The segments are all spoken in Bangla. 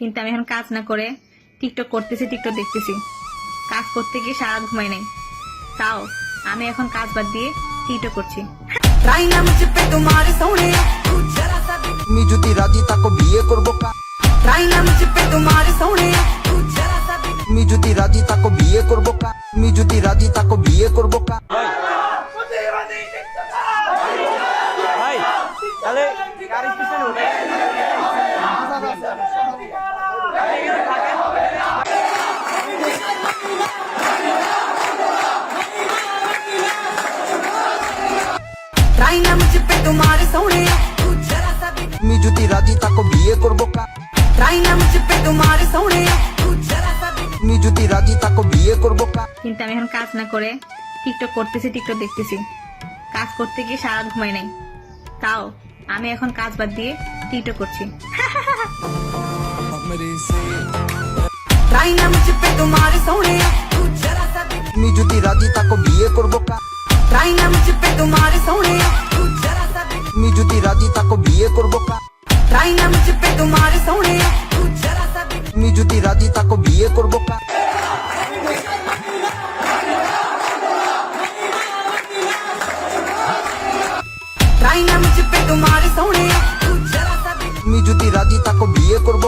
কিন্তু আমি এখন কাজ না করে টিকটক করতেছি টিকটক দেখতেছি। কাজ করতে গিয়ে সারা ঘুমাই নাই। তাও আমি এখন কাজ বাদ দিয়ে টিকটক করছি। তুমি যদি রাজি থাকো বিয়ে করব তুমি যদি রাজি থাকো বিয়ে করব তুমি যদি রাজি থাকো বিয়ে করব তাহলে রাইনা মুঝ পে তোমার সোনে তুমি যদি রাজি থাকো বিয়ে করব রাইনা মুঝ তোমার সোনে তুমি যদি রাজি থাকো বিয়ে করব কিন্তু আমি এখন কাজ না করে টিকটক করতেছি টিকটক দেখতেছি। কাজ করতে গিয়ে সারা ঘুমাই নাই। তাও আমি এখন কাজ বাদ দিয়ে টিকটক করছি। রাইনা মুঝ পে তোমার সোনে তুমি যদি রাজি থাকো বিয়ে করব রাইনা তুমি যদি রাজি থাকো বিয়ে করব তুমি যদি রাজি থাকো বিয়ে করব তুমি যদি রাজি থাকো বিয়ে করব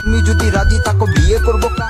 তুমি যদি রাজি থাকো বিয়ে করব কা